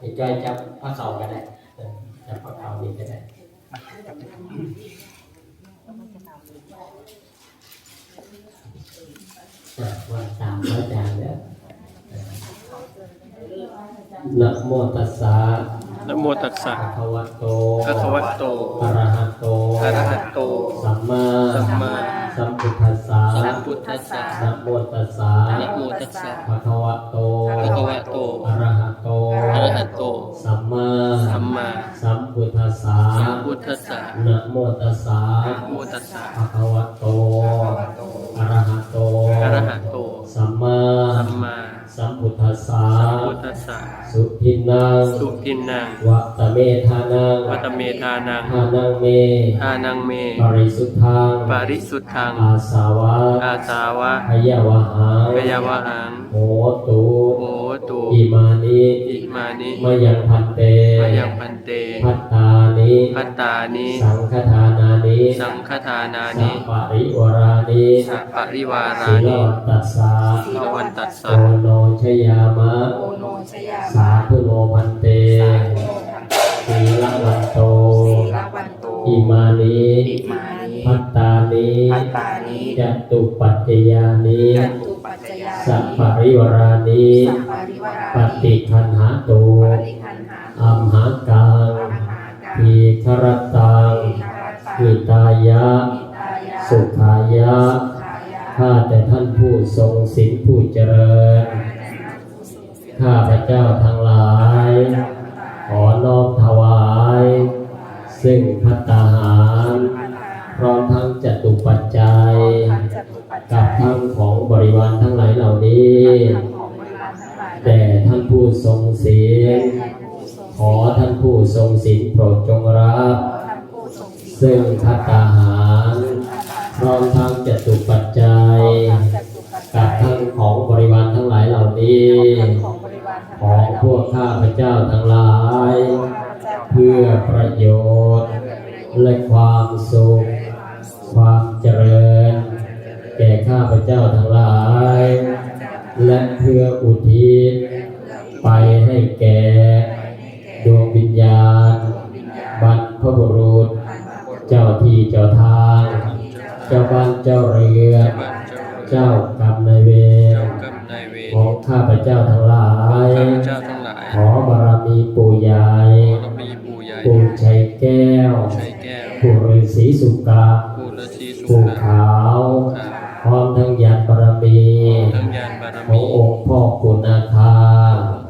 นี่จอยจับผ้าเข่าก็ได้เออจับผ้าเข่านี่ก็ได้อะว่าตามพระอาจารย์แล้วเออนะโมตัสสะนะโมตัสสะภะคะวะโตภะคะวะโตอะระหะโตอะระหะโต สัมมาสัมมาสัมพุทธัสสะสัมพุทธัสสะนะโมตัสสะนะโมตัสสะภะคะวะโต สัมมาสัมพุทธัสสะสัมพุทธัสสะสุทินังสุทินนังวัตเมธานังวัตเมธานังทานังเมทานังเม ปริสุทธังปาริสุทธัง อาสาวะอาสาวะพยวะหังพยาวะหังโหตุโหตุอิมานิอิมานิมยังพันเตม พัตตานิสังฆทานานิสังฆทานาสันิปปริวรานิสัพปริวาราศีลนิวัตตัสสะสีลวันตัสสะโอโนชยามะโอโนชยาสาธุโนพันเตสาธุโนพันเตศีลวันโตศีลวันโตอิมานิอิมานิพัตตานิพัตตานิจตุปัจจยานิจัตุปัจจยาสัพนิปริวรานิสัพปริวาปรานิฏิคันหาตุปฏิคันหาอัมหากังอมหากังทีคร ตังทีฆรตังหิตายะมิตายะสุขายะ สุขายะ ข้าแต่ท่านผู้ทรงศีลผู้เจริญ ข้าพระเจ้าทั้งหลาย ขอน้อมถวาย ซึ่งพัตตาหาร พร้อมทั้งจตุปัจจัยจัตุปัจกัจับยทั้งของบริวารทั้งหลายเหล่านี้ของบริวารทั้งหลายแด่ท่านผู้ทรงศีลท่านผู้ทรงขอท่านผู้ทรงศีล ซึ่งพัตาหารพร้อมทั้งจตุปัจจัยกับทั้งของบริวารทั้งหลายเหล่านี้ ของบริวารทั้งขหอลายงพวกข้าพระเจ้าทั้งหลาย เพื่อประโยชน์และความสุข ความเจริญ แก่ข้าพระเจ้าทั้งหลาย และเพื่ออุทิศไปให้แก่ เจ้าบ้านเจ้าเรือนบ้านเจ้าเรือนเจ้ากรรมนายเวรเจ้ากรรมนายเวรของข้าพเจ้าทั้งหลายข้าพเจ้าทั้งหลายขอบารมีปู่ใหญ่ขอมีปู่ใหญ่ปู่ชัยแก้วชัยแก้วปู่ฤาษีสุกาปู่ฤาษีสุปู่ขขาวข้าพร้อมทั้งยานบารมีทั้งยานบารของมีองค์พ่อปู่นาคา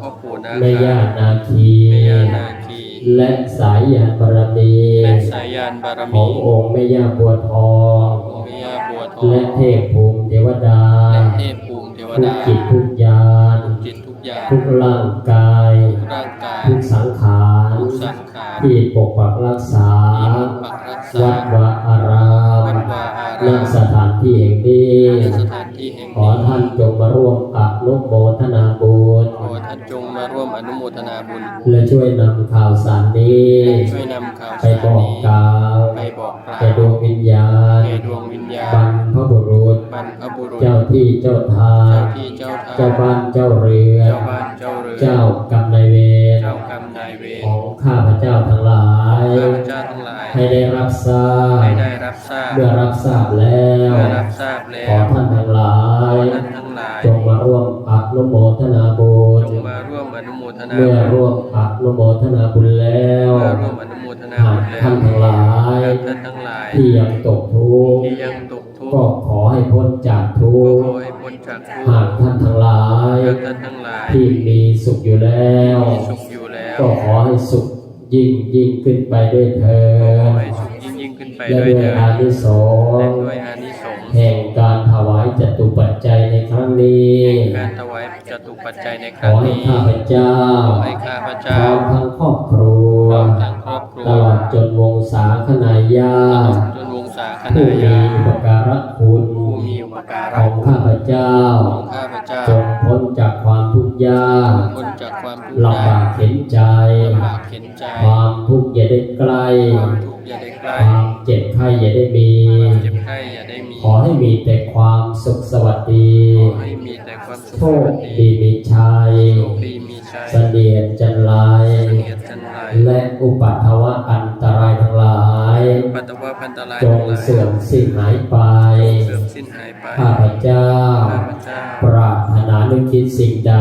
พ่อปู่นาแม่ย่าคานาคีแม่ย่านาคีและสายยานบารมีและสายยานบารขอมีงองค์แม่ย่าบัวทององค์ แม่ย่าบัวทองและเทพภูมิเทวดาและเทพภูมิเทวทุกดาจิตทุกญาณจิตทุกอย่างทุกร่างกายร่างกาย ทุกสังขารทุกสังขาร ที่ปกปักรักษาที่ปกปักรักษาวัดวาอารามวัดวาอาณรามสถานที่แห่งนี้ณสถานที่แห่งขอนี้ท่านจงมาร่วมอนุโมทนาบุญขอท่านจงมาร่วมอนุโมทนาบุญ และช่วยนำข่าวสารนี้ช่วยนำข่าวไปสารบอกนี้กล่าวไปบอกกล่าวแก่ดวงวิญญาณแก่ดวงวิ ญญาบรณรพบุรุษ บรรพบุรุษ เจ้าที่เจ้าทางเจ้าที่เจ้าทางเจ้าบ้านเจ้าเรือนเจ้าบ้านเจ้าเรือนเจ้ากรรมนายเวรเจ้ากรรมนายเวรของข้าพเจ้าทั้งหลายข้าพเจ้าทั้งหลาย ให้ได้รับทราบให้ได้รับทราบเมื่อรับทราบแล้วเมื่อรับทราบแล้ขอวท่านทั้งหลาขอยท่านทั้งหลายจงมาร่วมอนุโมทนาบุญจงมาร่วมอนุโมทนาเมื่อร่วมอนุโมทนาบุญแล้วเมื่อร่วมอนุโม ทนาหาบุกญแล้วท่านทั้งหลายท่านทั้งหลาย ที่ยังตกทุกข์ที่ยังตกทุกก็ข์ขอให้พ้นจากทุก็กขอข์ให้พ้นจากทุกหากข์ท่านทั้งหลายหากท่านทั้งหลาย ที่มีสุขอยู่แล้วมีสุขอยู่แล้ว ก็ขอให้สุขยิ่งยิ่งขึ้นไปด้วยเถิก็ขอดให้สุขยิ่งยิ่งขึ้นไปและด้วยด้วยเถิดอานิสงและส์ด้วยอานิสงส์แห่งการถวายจตุปัจจัยในครั้งนี้แห่งการถวายจตุปัจจัยในคขรั้องให้นี้ข้าพเจ้าขอให้ข้าพพเจ้าร้อมทั้งครอบค ตลอดจนวงศาคณาญาตลอติดจนวงศาคผู้ณามีญาติอุปการะคุณผู้มีอุปการะของข้าพเจ้าของข้าพเจ้าจงพ้นจากความทุกข์ยากพ้นจากความทุกข์ลำบากเข็นใจลำบากเข็นใจ ความทุกข์อย่าได้ใกล้ความทุกข์อย่าได้ใกล้ความเจ็บไข้อย่าได้มีความเจ็บไข้อย่าได้มี ขอให้มีแต่ความสุขสวัสดีขอให้มีแต่ความสุขโชสควัสดีดีมีชัยโชคดีมีชัยเสนียดจันไรเนียดจันไร และอุปัตถวะอันตรายทั้งหลาย ปัตตวะพันตรายจทั้งงหลายเสื่อมสิ้นหายไป เสื่อมสิ้นหายไป ข้าพเจ้าข้าพเจ้าปรารถนานึกคิดสิ่งใด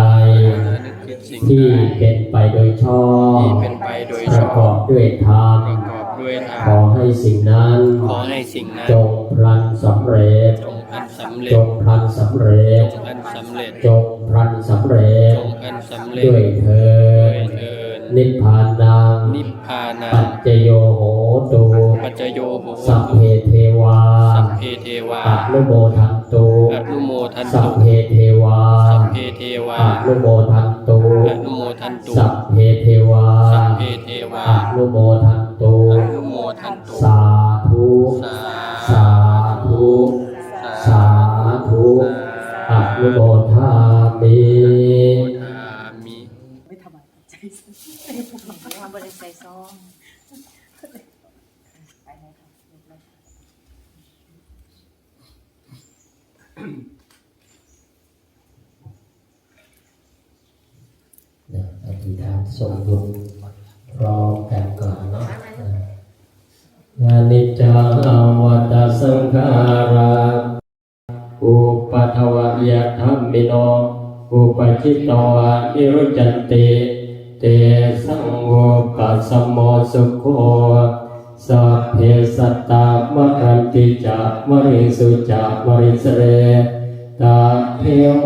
และนึกคิดสิ่งที่ใดเป็นไปโดยชอบที่เป็นไปโดยปชระอกอบบด้วยธรรมประกอบด้วยธรรขอมให้สิ่งนั้นขอให้สิ่งนั้นจงพลันสำเร็จจงอันสำเร็จจงพลันสำเร็จจงอันสำเร็จจงพลันสำเร็จจงอันสำเร็จด้วยเถิด้วยดเถิด นิพพานังนิพพานาปัจจโยโหตุปัจจโยโหสัพเพเทวาสัพเพเทวาอนุโมทันตุอนุโมทันสัพตุเพเทวาสัพเพเทวาอนุโมทันตุอนุโมทันตุสัพเพเทวาสัพเพเทวาอนุโมทันตุอนุโมทันตุสาธุสาสาธุสาธุอนุโมทามิทามิไม่ ทำอะไรใจทำบริใจซองไปไหนครับอธิษฐานส่งบุญพร้อมกันก่อนเนาะอานิจจาวัตสังขาราอุปัทวยธรรมิโนอุปจิตตวะนิรุจจันติ เตสังโฆปัสมโมสุโคสัพเพสัตตามรันติจามริสุจามริสเรตาเท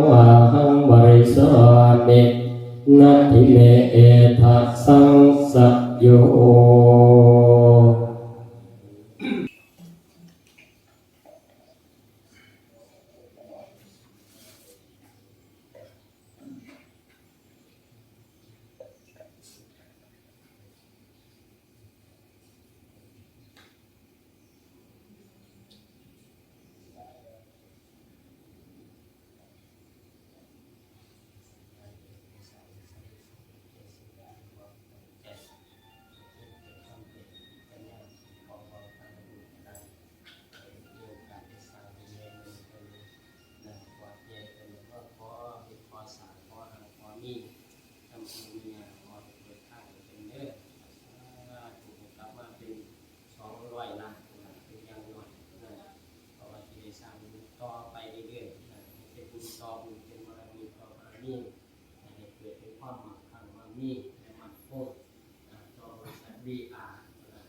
วะหังบริสามินัตถิเมเอทัสังสัโย ต่อบารมีนะให้เกิดเป็นความมั่งคั่งมั่งมีและมั่นคงนะต่อบริษัทบีอาร์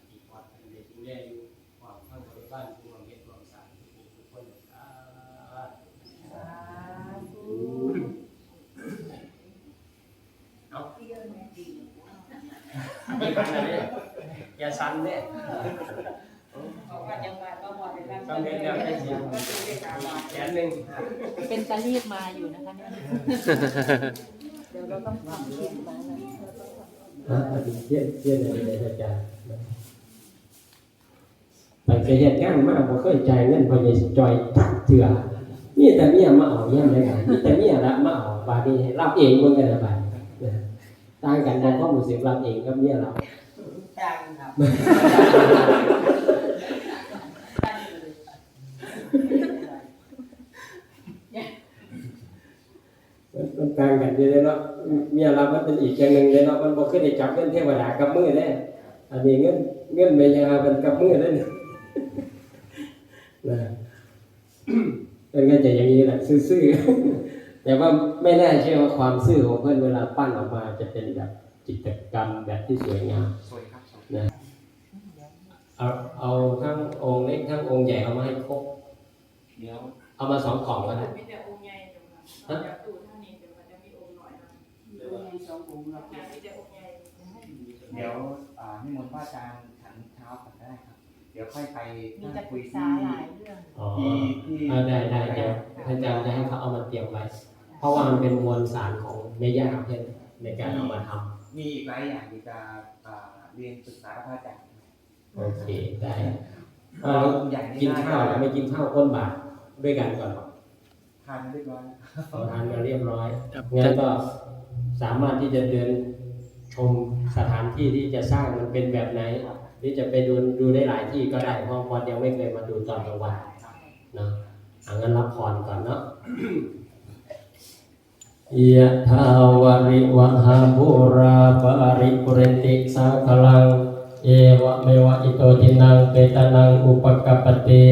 ที่ปลอดภัยในดูแลอยู่ปลอดทั้งบริบาลผู้ร่วมเฮ็ดร่วมสางทุกผู้ทุกคนสาธุเอาอย่าสั่นเด้ ทำเฮ็ดแล้วได้สียงแขนหนึ่งเป็นตะรีบมาอยู่นะคะเนี่ยเดี๋ยวเราต้องทำเทียนมานะเราต้องทำอะอันนี้เทียนเทียนอะไรอาจารย์ไปเคยเฮ็ดงานมาบ่เคยใจเงินพอใหญ่จอยตักเถื่อมีแต่เมียมาเอาย่ำเลยกันมีแต่เมียรับมาเอาบาดีรับเองเบิ่งกันได้บาดต่างกันบ่ความรู้สึกรับเองกับเมียเรับต่างครับ มันมันต่างกันอยู่เลยเนาะเมียรับมันเป็นอีกอย่างหนึงเลยเนาะมันบ่เคยได้จับเงินเทวดากับมือแน่อันนี้เงินเงินแม่ยามันกับมือนั่นนี่นะมันก็จะอย่างนี้แหละซื่อๆแต่ว่าไม่แน่เชื่อว่าความซื่อของเพื่อนเวลาปั้นออกมาจะเป็นแบบจิตรกรรมแบบที่สวยงามสวยครับสวยนะเอาเอาทั้งองค์เล็กทั้งองค์ใหญ่เอามาให้ครบเดี๋ยวเอามาสองกล่องก็ได้ ดี๋ยวอ่านิมนต์พระอาจารย์ฉันเช้าก่อนได้ครับ เดี๋ยวค่อยไปมีนั่งจะปคุรึยกที่ษาหลายเรื่องอ๋อที่ที่เอาได้ได้เดี๋ยวอาจารย์จะให้เขาเอามาเตรียมไว้ เพราะว่ามันเป็นมวลสารของแม่ย่าเพื่อนในการเอามาทำมีอีกหลายอย่างที่จะอ่าเรียนปรึกษาพระอาจารย์โอเคได้เอาเอาองค์ใหญ่กินข้าวแล้วไม่กินข้าวก้นบาทด้วยกันก่อนหรอกทานเรียบร้อยเอาทานมาเรียบร้อยครับงั้นก็สามารถที่จะเดินชม สถานที่ที่จะสร้างมันเป็นแบบไหนหรือจะไปดูดูได้หลายที่ก็ได้เพราะพอยังไม่เคยมาดูตอนกลางวันเนาะเอางั้นรับพรก่อนเนาะยะทาวริวหาภูราปาริปุเรนติสาคลัง เอวะเมวะอิโตทินังเปตานังอุปกปปติ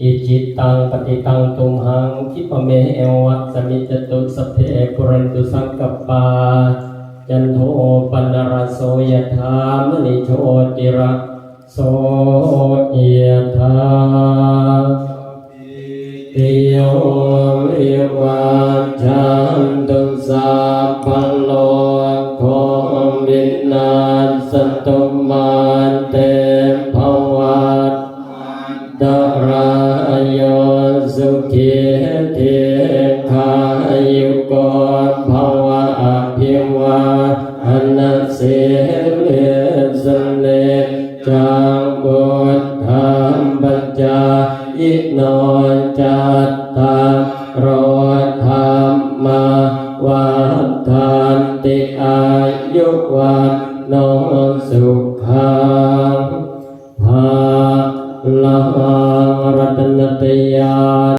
อิจิตังปฏิตังตุมหังคิปเมเอวะสมิจตุสพเพปุเรนตุสังกปปา จันโทปนรโสยธามณิโชติระโสยธาติโยวิวัจจันตุ จังบุตธรรมปัจจาอิโนจัตตารธรรมมาวันทานติอายุวันโนสุขังภาลังรัตนตยา